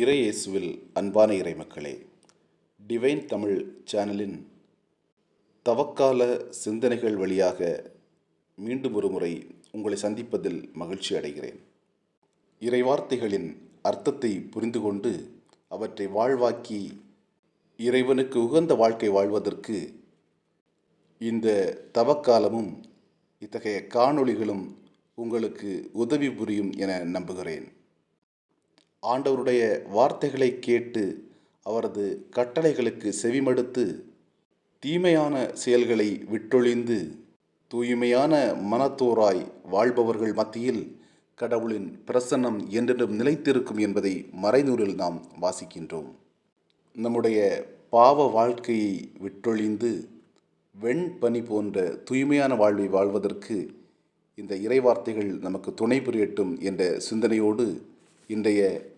இறையேசுவில் அன்பான இறைமக்களே டிவைன் தமிழ் சேனலின் தவக்கால சிந்தனைகள் வழியாக மீண்டும் ஒரு முறை உங்களை சந்திப்பதில் மகிழ்ச்சி அடைகிறேன். இறைவார்த்தைகளின் அர்த்தத்தை புரிந்து கொண்டு அவற்றை வாழ்வாக்கி இறைவனுக்கு உகந்த வாழ்க்கை வாழ்வதற்கு இந்த தவக்காலமும் இத்தகைய காணொளிகளும் உங்களுக்கு உதவி புரியும் என நம்புகிறேன். ஆண்டவருடைய வார்த்தைகளை கேட்டு அவரது கட்டளைகளுக்கு செவிமடுத்து தீமையான செயல்களை விட்டொழிந்து தூய்மையான மனத்தோராய் வாழ்பவர்கள் மத்தியில் கடவுளின் பிரசன்னம் என்றென்றும் நிலைத்திருக்கும் என்பதை மறைநூலில் நாம் வாசிக்கின்றோம். நம்முடைய பாவ வாழ்க்கையை விட்டொழிந்து வெண்பனி போன்ற தூய்மையான வாழ்வை வாழ்வதற்கு இந்த இறைவார்த்தைகள் நமக்கு துணை புரியட்டும் என்ற சிந்தனையோடு இன்றைய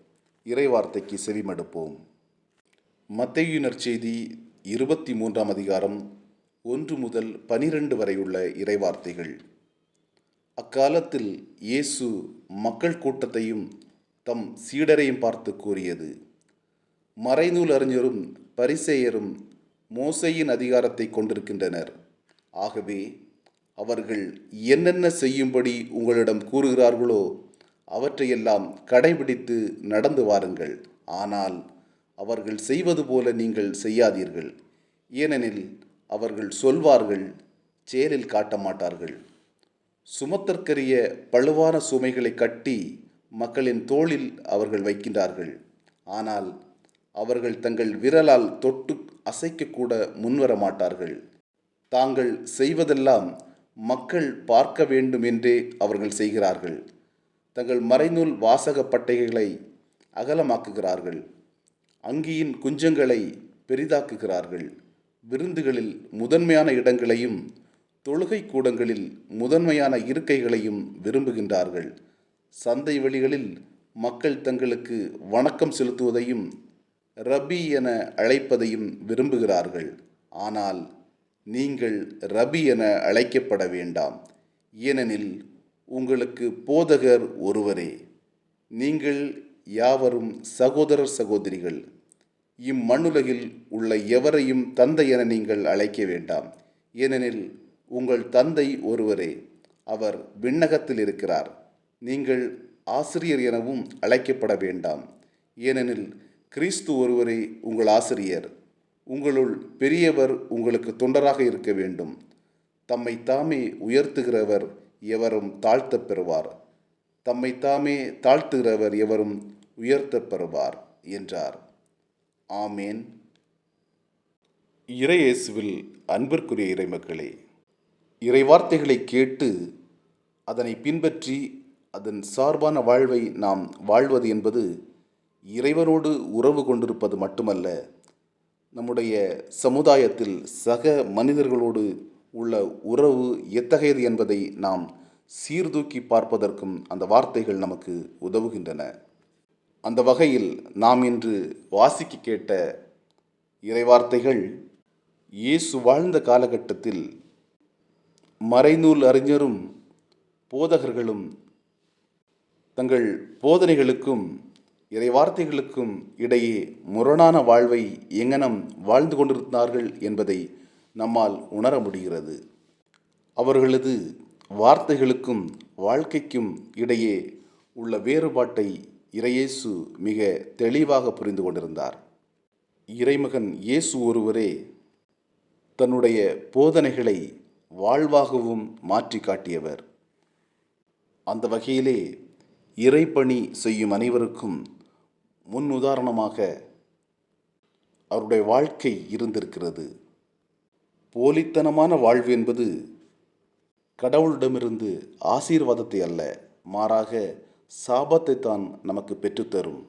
இறைவார்த்தைக்கு செவிமடுப்போம். மத்தையினர் செய்தி இருபத்தி மூன்றாம் அதிகாரம் ஒன்று முதல் பனிரெண்டு வரை உள்ள இறைவார்த்தைகள். அக்காலத்தில் இயேசு மக்கள் கூட்டத்தையும் தம் சீடரையும் பார்த்து கூறியது மறைநூல் அறிஞரும் பரிசேயரும் மோசையின் அதிகாரத்தை கொண்டிருக்கின்றனர். ஆகவே அவர்கள் என்னென்ன செய்யும்படி உங்களிடம் கூறுகிறார்களோ அவற்றையெல்லாம் கடைபிடித்து நடந்து வாருங்கள். ஆனால் அவர்கள் செய்வது போல நீங்கள் செய்யாதீர்கள். ஏனெனில் அவர்கள் சொல்வார்கள் செயலில் காட்ட மாட்டார்கள் சுமத்தற்கரிய பழுவான சுமைகளை கட்டி மக்களின் தோளில் அவர்கள் வைக்கின்றார்கள். ஆனால் அவர்கள் தங்கள் விரலால் தொட்டு அசைக்கக்கூட முன்வர மாட்டார்கள் தாங்கள் செய்வதெல்லாம் மக்கள் பார்க்க வேண்டும் என்றே அவர்கள் செய்கிறார்கள். தங்கள் மறைநூல் வாசக பட்டைகளை அகலமாக்குகிறார்கள். அங்கியின் குஞ்சங்களை பெரிதாக்குகிறார்கள். விருந்துகளில் முதன்மையான இடங்களையும் தொழுகை கூடங்களில் முதன்மையான இருக்கைகளையும் விரும்புகின்றார்கள். சந்தை வெளிகளில் மக்கள் தங்களுக்கு வணக்கம் செலுத்துவதையும் ரபி என அழைப்பதையும் விரும்புகிறார்கள். ஆனால் நீங்கள் ரபி என அழைக்கப்பட வேண்டாம். ஏனெனில் உங்களுக்கு போதகர் ஒருவரே. நீங்கள் யாவரும் சகோதரர் சகோதரிகள். இம்மண்ணுலகில் உள்ள எவரையும் தந்தை என நீங்கள் அழைக்க வேண்டாம். ஏனெனில் உங்கள் தந்தை ஒருவரே. அவர் விண்ணகத்தில் இருக்கிறார். நீங்கள் ஆசிரியர் எனவும் அழைக்கப்பட வேண்டாம். ஏனெனில் கிறிஸ்து ஒருவரே உங்கள் ஆசிரியர். உங்களுள் பெரியவர் உங்களுக்கு தொண்டராக இருக்க வேண்டும். தம்மை தாமே உயர்த்துகிறவர் எவரும் தாழ்த்தப் பெறுவார் தம்மை தாமே தாழ்த்துகிறவர் எவரும் உயர்த்தப் பெறுவார் என்றார். ஆமேன். இறையேசுவில் அன்பிற்குரிய இறைமக்களே இறைவார்த்தைகளை கேட்டு அதனை பின்பற்றி அதன் சார்பான வாழ்வை நாம் வாழ்வது என்பது இறைவனோடு உறவு கொண்டிருப்பது மட்டுமல்ல நம்முடைய சமுதாயத்தில் சக மனிதர்களோடு உள்ள உறவு எத்தகையது என்பதை நாம் சீர்தூக்கி பார்ப்பதற்கும் அந்த வார்த்தைகள் நமக்கு உதவுகின்றன. அந்த வகையில் நாம் இன்று வாசிக்க கேட்ட இறைவார்த்தைகள் இயேசு வாழ்ந்த காலகட்டத்தில் மறைநூல் அறிஞரும் போதகர்களும் தங்கள் போதனைகளுக்கும் இறைவார்த்தைகளுக்கும் இடையே முரணான வாழ்வை எங்கனம் வாழ்ந்து கொண்டிருந்தார்கள் என்பதை நம்மால் உணர முடிகிறது. அவர்களது வார்த்தைகளுக்கும் வாழ்க்கைக்கும் இடையே உள்ள வேறுபாட்டை இறையேசு மிக தெளிவாக புரிந்து கொண்டிருந்தார். இறைமகன் இயேசு ஒருவரே தன்னுடைய போதனைகளை வாழ்வாகவும் மாற்றி காட்டியவர். அந்த வகையிலே இறைப்பணி செய்யும் அனைவருக்கும் முன் உதாரணமாக அவருடைய வாழ்க்கை இருந்திருக்கிறது. போலித்தனமான வாழ்வு என்பது கடவுளிடமிருந்து ஆசீர்வாதத்தை அல்ல மாறாக சாபத்தை தான் நமக்கு பெற்றுத்தரும்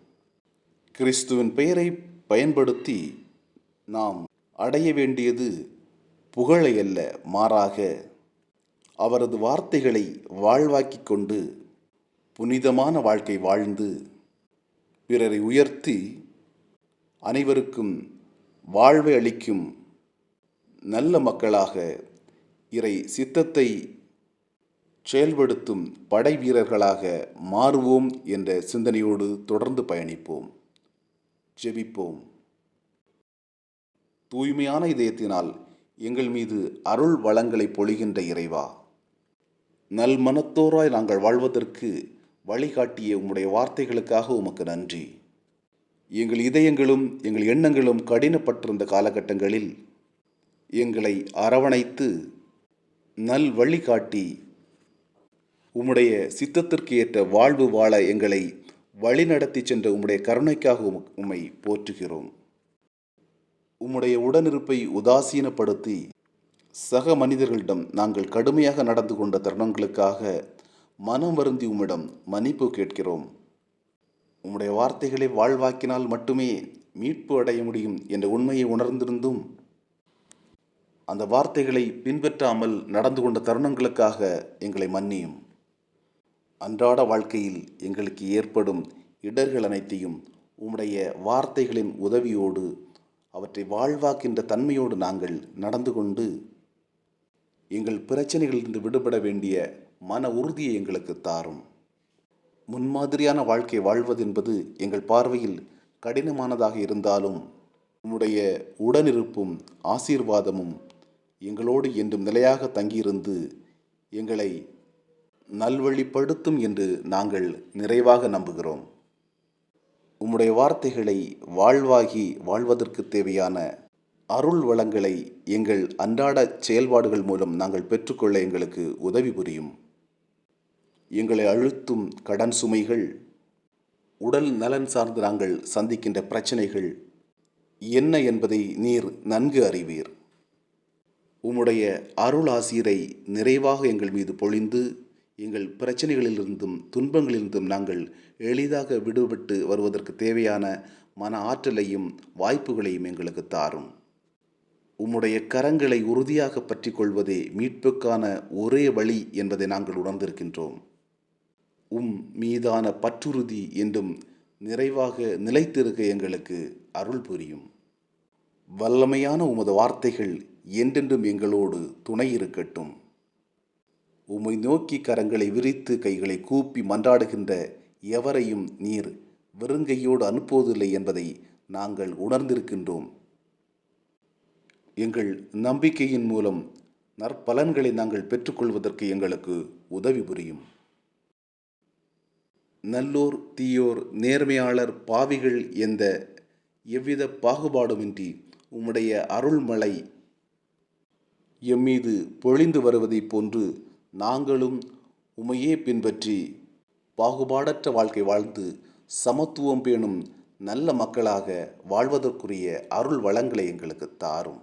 கிறிஸ்துவின் பெயரை பயன்படுத்தி நாம் அடைய வேண்டியது புகழை அல்ல மாறாக அவரது வார்த்தைகளை வாழ்வாக்கி கொண்டு புனிதமான வாழ்க்கை வாழ்ந்து பிறரை உயர்த்தி அனைவருக்கும் வாழ்வை அளிக்கும் நல்ல மக்களாக இறை சித்தத்தை செயல்படுத்தும் படை வீரர்களாக மாறுவோம் என்ற சிந்தனையோடு தொடர்ந்து பயணிப்போம். ஜெபிப்போம். தூய்மையான இதயத்தினால் எங்கள் மீது அருள் வளங்களை பொழிகின்ற இறைவா நல் மனத்தோராய் நாங்கள் வாழ்வதற்கு வழிகாட்டிய உம்முடைய வார்த்தைகளுக்காக உமக்கு நன்றி. எங்கள் இதயங்களும் எங்கள் எண்ணங்களும் கடினப்பட்டிருந்த காலகட்டங்களில் எங்களை அரவணைத்து நல் வழிகாட்டி உம்முடைய சித்தத்திற்கு ஏற்ற வாழ்வு வாழ எங்களை வழிநடத்தி சென்ற உம்முடைய கருணைக்காக உம்மை போற்றுகிறோம். உம்முடைய உடனிருப்பை உதாசீனப்படுத்தி சக மனிதர்களிடம் நாங்கள் கடுமையாக நடந்து கொண்ட தருணங்களுக்காக மனம் வருந்தி உம்மிடம் மன்னிப்பு கேட்கிறோம். உம்முடைய வார்த்தைகளை வாழ்வாக்கினால் மட்டுமே மீட்பு அடைய முடியும் என்ற உண்மையை உணர்ந்திருந்தும் அந்த வார்த்தைகளை பின்பற்றாமல் நடந்து கொண்ட தருணங்களுக்காக எங்களை மன்னியும். அன்றாட வாழ்க்கையில் எங்களுக்கு ஏற்படும் இடர்கள் அனைத்தையும் உம்முடைய வார்த்தைகளின் உதவியோடு அவற்றை வாழ்வாக்கின்ற தன்மையோடு நாங்கள் நடந்து கொண்டு எங்கள் பிரச்சனைகளிலிருந்து விடுபட வேண்டிய மன உறுதியை எங்களுக்கு தாரும். முன்மாதிரியான வாழ்க்கை வாழ்வது என்பது எங்கள் பார்வையில் கடினமானதாக இருந்தாலும் உம்முடைய உடனிருப்பும் ஆசீர்வாதமும் எங்களோடு என்றும் நிலையாக தங்கியிருந்து எங்களை நல்வழிப்படுத்தும் என்று நாங்கள் நிறைவாக நம்புகிறோம். உம்முடைய வார்த்தைகளை வாழ்வாகி வாழ்வதற்கு தேவையான அருள் வளங்களை எங்கள் அன்றாட செயல்பாடுகள் மூலம் நாங்கள் பெற்றுக்கொள்ள எங்களுக்கு உதவி புரியும். எங்களை அழுத்தும் கடன் சுமைகள் உடல் நலன் சார்ந்து நாங்கள் சந்திக்கின்ற பிரச்சனைகள் என்ன என்பதை நீர் நன்கு அறிவீர். உம்முடைய அருள் ஆசிரை நிறைவாக எங்கள் மீது பொழிந்து எங்கள் பிரச்சனைகளிலிருந்தும் துன்பங்களிலிருந்தும் நாங்கள் எளிதாக விடுபட்டு வருவதற்கு தேவையான மன ஆற்றலையும் வாய்ப்புகளையும் எங்களுக்கு தாரும். உம்முடைய கரங்களை உறுதியாக பற்றி கொள்வதே மீட்புக்கான ஒரே வழி என்பதை நாங்கள் உணர்ந்திருக்கின்றோம். உம் மீதான பற்றுறுதி என்றும் நிறைவாக நிலைத்திருக்க எங்களுக்கு அருள் புரியும். வல்லமையான உமது வார்த்தைகள் என்றென்றும் எங்களோடு துணை இருக்கட்டும். உம்மை நோக்கி கரங்களை விரித்து கைகளை கூப்பி மன்றாடுகின்ற எவரையும் நீர் வெறுங்கையோடு அனுப்புவதில்லை என்பதை நாங்கள் உணர்ந்திருக்கின்றோம். எங்கள் நம்பிக்கையின் மூலம் நற்பலன்களை நாங்கள் பெற்றுக்கொள்வதற்கு எங்களுக்கு உதவி புரியும். நல்லோர் தீயோர் நேர்மையாளர் பாவிகள் எந்த எவ்வித பாகுபாடுமின்றி உம்முடைய அருள்மழை எம்மீது பொழிந்து வருவதைப் போன்று நாங்களும் உமையே பின்பற்றி பாகுபாடற்ற வாழ்க்கை வாழ்ந்து சமத்துவம் பேணும் நல்ல மக்களாக வாழ்வதற்குரிய அருள் வளங்களை எங்களுக்கு தாரும்.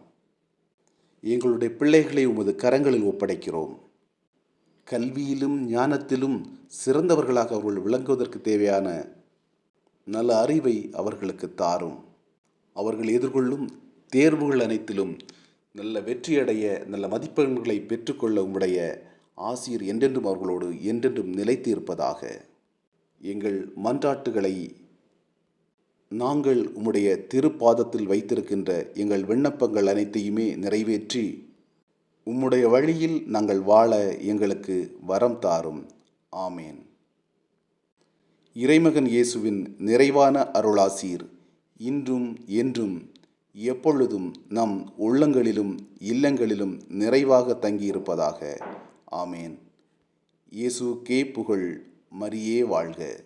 எங்களுடைய பிள்ளைகளை உமது கரங்களில் ஒப்படைக்கிறோம். கல்வியிலும் ஞானத்திலும் சிறந்தவர்களாக அவர்கள் விளங்குவதற்கு தேவையான நல்ல அறிவை அவர்களுக்கு தாரும். அவர்கள் எதிர்கொள்ளும் தேர்வுகள் அனைத்திலும் நல்ல வெற்றியடைய நல்ல மதிப்பெண்களை பெற்றுக்கொள்ள உம்முடைய ஆசிரியர் என்றென்றும் அவர்களோடு என்றென்றும் நிலைத்து இருப்பதாக எங்கள் மன்றாட்டுகளை நாங்கள் உம்முடைய திருப்பாதத்தில் வைத்திருக்கின்ற எங்கள் விண்ணப்பங்கள் அனைத்தையுமே நிறைவேற்றி உம்முடைய வழியில் நாங்கள் வாழ எங்களுக்கு வரம் தாரும். ஆமேன். இறைமகன் இயேசுவின் நிறைவான அருளாசீர் இன்றும் என்றும் எப்பொழுதும் நம் உள்ளங்களிலும் இல்லங்களிலும் நிறைவாக தங்கியிருப்பதாக. ஆமேன். இயேசுக்கே புகழ் மரியே வாழ்க.